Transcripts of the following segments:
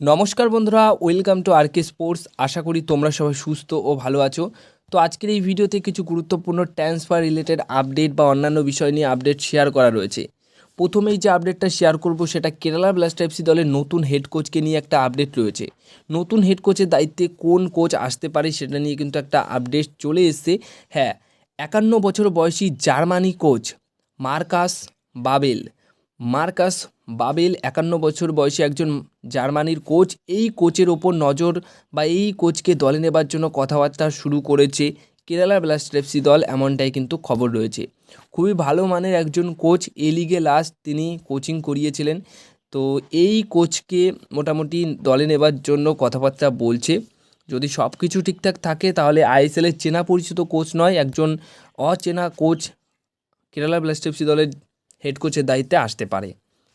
নমস্কার বন্ধুরা, welcome to R K sports. আশা করি তোমরা সবাই সুস্থ ও ভালো আছো। তো আজকের এই ভিডিওতে কিছু গুরুত্বপূর্ণ ট্রান্সফার রিলেটেড আপডেট বা অন্যান্য বিষয় নিয়ে আপডেট শেয়ার করা রয়েছে। প্রথমেই যে আপডেটটা শেয়ার করব, সেটা কেরালা ব্লাস্ট এফসি দলের নতুন হেড কোচকে নিয়ে একটা আপডেট রয়েছে। নতুন হেড কোচের দায়িত্বে কোন কোচ আসতে পারে, সেটা নিয়ে কিন্তু একটা আপডেট চলে এসছে। হ্যাঁ একান্ন বছর বয়সী Germany coach Markus Babel. Markus Babel, একান্ন বছর বয়সী একজন জার্মানির কোচ, এই কোচের ওপর নজর বা এই কোচকে দলে নেবার জন্য কথাবার্তা শুরু করেছে কেরালা ব্লাস্টার এফসি দল, এমনটাই কিন্তু খবর রয়েছে। খুবই ভালো মানের একজন কোচ, এ লিগে লাস্ট তিনি কোচিং করিয়েছিলেন। তো এই কোচকে মোটামুটি দলে নেবার জন্য কথাবার্তা বলছে। যদি সব কিছু ঠিকঠাক থাকে, তাহলে আইএসএলের চেনা পরিচিত কোচ নয়, একজন অচেনা কোচ কেরালা ব্লাস্টার এফসি দলের হেড কোচের দায়িত্বে আসতে পারে।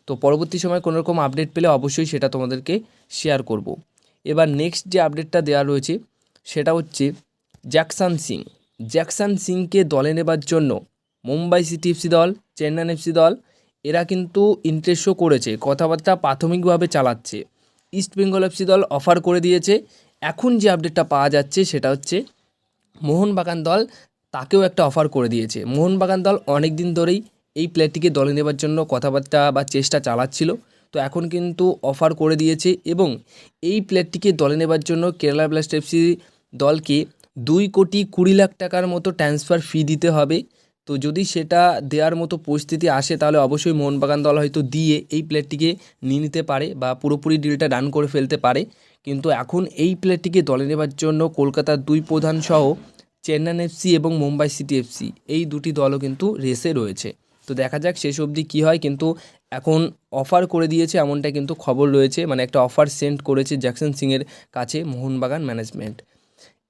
তো পরবর্তী সময় কোনো রকম আপডেট পেলে অবশ্যই সেটা তোমাদেরকে শেয়ার করব। এবার নেক্সট যে আপডেটটা দেওয়া রয়েছে, সেটা হচ্ছে জ্যাকসান সিং জ্যাকসান সিংকে দলে নেবার জন্য মুম্বাই সিটি এফসি দল চেন্নাই এফসি দল, এরা কিন্তু ইন্টারেস্ট শো করেছে, কথাবার্তা প্রাথমিকভাবে চালাচ্ছে। ইস্ট বেঙ্গল এফসি দল অফার করে দিয়েছে। এখন যে আপডেটটা পাওয়া যাচ্ছে, সেটা হচ্ছে মোহনবাগান দল তাকেও একটা অফার করে দিয়েছে। মোহনবাগান দল অনেক দিন ধরেই এই প্লেয়ারটিকে দলে নেবার জন্য কথাবার্তা বা চেষ্টা চালাচ্ছিল। তো এখন কিন্তু অফার করে দিয়েছে এবং এই প্লেয়ারটিকে দলে নেবার জন্য কেরালা ব্লাস্ট এফসি দলকে দুই কোটি কুড়ি লাখ টাকার মতো ট্রান্সফার ফি দিতে হবে। তো যদি সেটা দেওয়ার মতো পরিস্থিতি আসে তাহলে অবশ্যই মোহনবাগান দল হয়তো দিয়ে এই প্লেয়ারটিকে নিয়ে নিতে পারে বা পুরোপুরি ডিলটা ডান করে ফেলতে পারে। কিন্তু এখন এই প্লেয়ারটিকে দলে নেবার জন্য কলকাতার দুই প্রধান সহ চেন্নাই এফসি এবং মুম্বাই সিটি এফসি এই দুটি দলও কিন্তু রেসে রয়েছে। তো দেখা যাক শেষ অবধি কী হয়, কিন্তু এখন অফার করে দিয়েছে এমনটা কিন্তু খবর রয়েছে মানে একটা অফার সেন্ড করেছে জ্যাকসন সিংয়ের কাছে মোহনবাগান ম্যানেজমেন্ট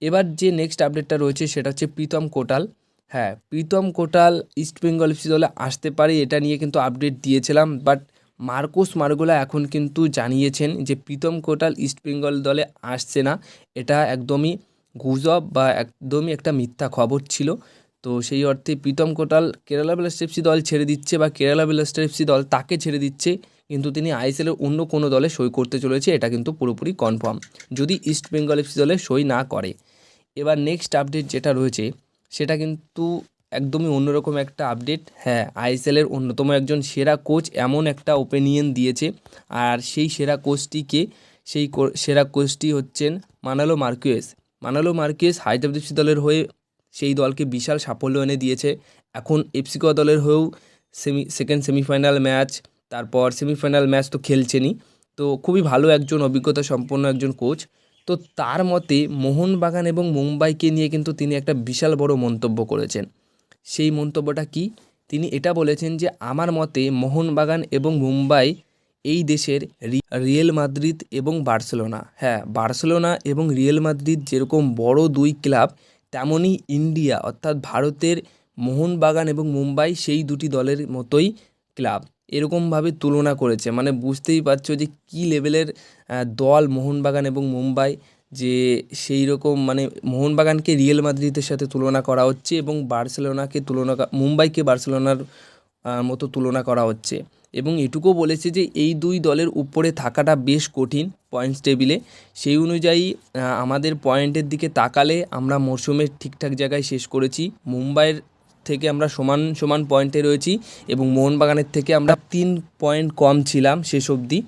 এবার যে নেক্সট আপডেটটা রয়েছে সেটা হচ্ছে প্রীতম কোটাল। হ্যাঁ প্রীতম কোটাল ইস্ট বেঙ্গল এফসি দলে আসতে পারে, এটা নিয়ে কিন্তু আপডেট দিয়েছিলাম বাট মার্কোস মার্গোলা এখন কিন্তু জানিয়েছেন যে প্রীতম কোটাল ইস্ট বেঙ্গল দলে আসছে না, এটা একদমই গুজব বা একদমই একটা মিথ্যা খবর ছিল। তো সেই অর্থে প্রীতম কোটাল কেরালা ব্লাস্টার এফসি দল ছেড়ে দিচ্ছে বা কেরালা ব্লাস্টার এফসি দল তাকে ছেড়ে দিচ্ছে, কিন্তু তিনি আইএসএলের অন্য কোনো দলে সই করতে চলেছে, এটা কিন্তু পুরোপুরি কনফার্ম যদি ইস্ট বেঙ্গল এফসি দলে সই না করে। এবার নেক্সট আপডেট যেটা রয়েছে, সেটা কিন্তু একদমই অন্যরকম একটা আপডেট হ্যাঁ আইএসএলের অন্যতম একজন সেরা কোচ এমন একটা ওপিনিয়ন দিয়েছে, আর সেই সেরা কোচটিকে সেই সেরা কোচটি হচ্ছেন Manolo Marquez. Manolo Marquez Hyderabad FC দলের হয়ে সেই দলকে বিশাল সাফল্য এনে দিয়েছে। এখন এফসিকো দলের হয়েও সেমি সেকেন্ড সেমিফাইনাল ম্যাচ তারপর সেমিফাইনাল ম্যাচ তো খেলছেনই। তো খুবই ভালো একজন অভিজ্ঞতা সম্পন্ন একজন কোচ তো তার মতে মোহনবাগান এবং মুম্বাইকে নিয়ে কিন্তু তিনি একটা বিশাল বড় মন্তব্য করেছেন। সেই মন্তব্যটা কি? তিনি এটা বলেছেন যে, আমার মতে মোহনবাগান এবং মুম্বাই এই দেশের রিয়েল মাদ্রিদ এবং বার্সেলোনা। হ্যাঁ বার্সেলোনা এবং রিয়েল মাদ্রিদ যেরকম বড় দুই ক্লাব তেমনই ইন্ডিয়া, অর্থাৎ ভারতের মোহনবাগান এবং মুম্বাই সেই দুটি দলের মতোই ক্লাব। এরকমভাবে তুলনা করেছে। মানে বুঝতেই পারছ যে কী লেভেলের দল মোহনবাগান এবং মুম্বাই যে সেই রকম মানে মোহনবাগানকে রিয়েল মাদ্রিদের সাথে তুলনা করা হচ্ছে এবং বার্সেলোনাকে তুলনা মুম্বাইকে বার্সেলোনার মতো তুলনা করা হচ্ছে। এবং এটুকুও বলেছে যে এই দুই দলের উপরে থাকাটা বেশ কঠিন পয়েন্টস টেবিলে সেই অনুযায়ী আমাদের পয়েন্টের দিকে তাকালে আমরা মরশুমের ঠিকঠাক জায়গায় শেষ করেছি। মুম্বাইয়ের থেকে আমরা সমান সমান পয়েন্টে রয়েছি এবং মোহনবাগানের থেকে আমরা তিন পয়েন্ট কম ছিলাম শেষ অবধি।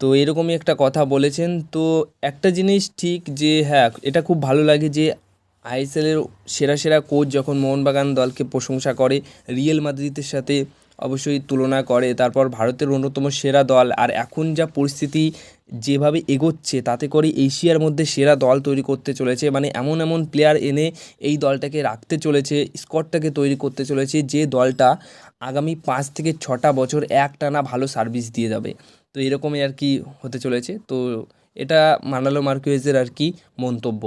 তো এরকমই একটা কথা বলেছেন। তো একটা জিনিস ঠিক যে হ্যাঁ এটা খুব ভালো লাগে যে আইএসএলের সেরা সেরা কোচ যখন মোহনবাগান দলকে প্রশংসা করে রিয়েল মাদ্রিদের সাথে অবশ্যই তুলনা করে। তারপর ভারতের অন্যতম সেরা দল। আর এখন যা পরিস্থিতি যেভাবে এগোচ্ছে, তাতে করে এশিয়ার মধ্যে সেরা দল তৈরি করতে চলেছে। মানে এমন এমন প্লেয়ার এনে এই দলটাকে রাখতে চলেছে স্কোয়াডটাকে তৈরি করতে চলেছে, যে দলটা আগামী পাঁচ থেকে ছটা বছর এক টানা ভালো সার্ভিস দিয়ে যাবে। তো এরকমই আর কি হতে চলেছে। তো এটা মানালো মার্কুয়েজের আর কি মন্তব্য।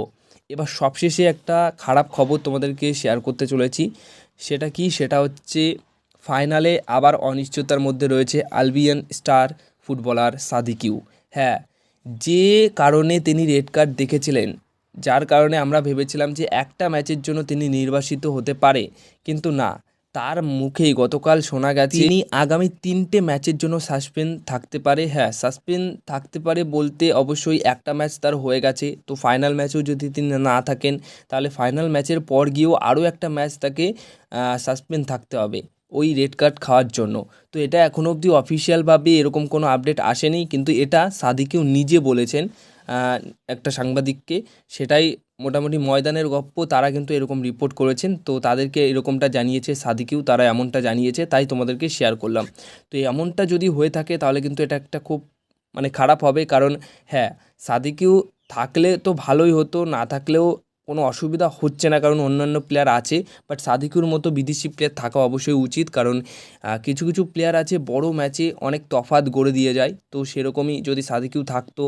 এবার সবশেষে একটা খারাপ খবর তোমাদেরকে শেয়ার করতে চলেছি। সেটা কি? সেটা হচ্ছে ফাইনালে আবার অনিশ্চয়তার মধ্যে রয়েছে আলবিয়ান স্টার ফুটবলার সাদিকিউ। হ্যাঁ যে কারণে তিনি রেড কার্ড দেখেছিলেন, যার কারণে আমরা ভেবেছিলাম যে একটা ম্যাচের জন্য তিনি নির্বাসিত হতে পারে, কিন্তু না। তার মুখেই গতকাল শোনা গেছে, তিনি আগামী তিনটে ম্যাচের জন্য সাসপেন্ড থাকতে পারে। হ্যাঁ সাসপেন্ড থাকতে পারে বলতে অবশ্যই একটা ম্যাচ তার হয়ে গেছে, তো ফাইনাল ম্যাচেও যদি তিনি না থাকেন, তাহলে ফাইনাল ম্যাচের পর গিয়েও আরও একটা ম্যাচ তাকে সাসপেন্ড থাকতে হবে। ওই রেড কার্ড খাওয়ার জন্য। তো এটা এখনও অবধি অফিসিয়ালভাবে এরকম কোনো আপডেট আসেনি, কিন্তু এটা সাদিকেও নিজে বলেছেন একটা সাংবাদিককে। সেটাই মোটামুটি ময়দানের গপ্প, তারা কিন্তু এরকম রিপোর্ট করেছেন। তো তাদেরকে এরকমটা জানিয়েছে সাদিকেও, তারা এমনটা জানিয়েছে, তাই তোমাদেরকে শেয়ার করলাম। তো এমনটা যদি হয়ে থাকে, তাহলে কিন্তু এটা একটা খুব মানে খারাপ হবে। কারণ হ্যাঁ সাদিকেও থাকলে তো ভালোই হতো, না থাকলেও কোনো অসুবিধা হচ্ছে না, কারণ অন্যান্য প্লেয়ার আছে বাট সাদিকুর মতো বিদেশি প্লেয়ার থাকা অবশ্যই উচিত, কারণ কিছু কিছু প্লেয়ার আছে, বড় ম্যাচে অনেক তফাত গড়ে দিয়ে যায়, তো সেরকমই যদি সাদিকিউ থাকতো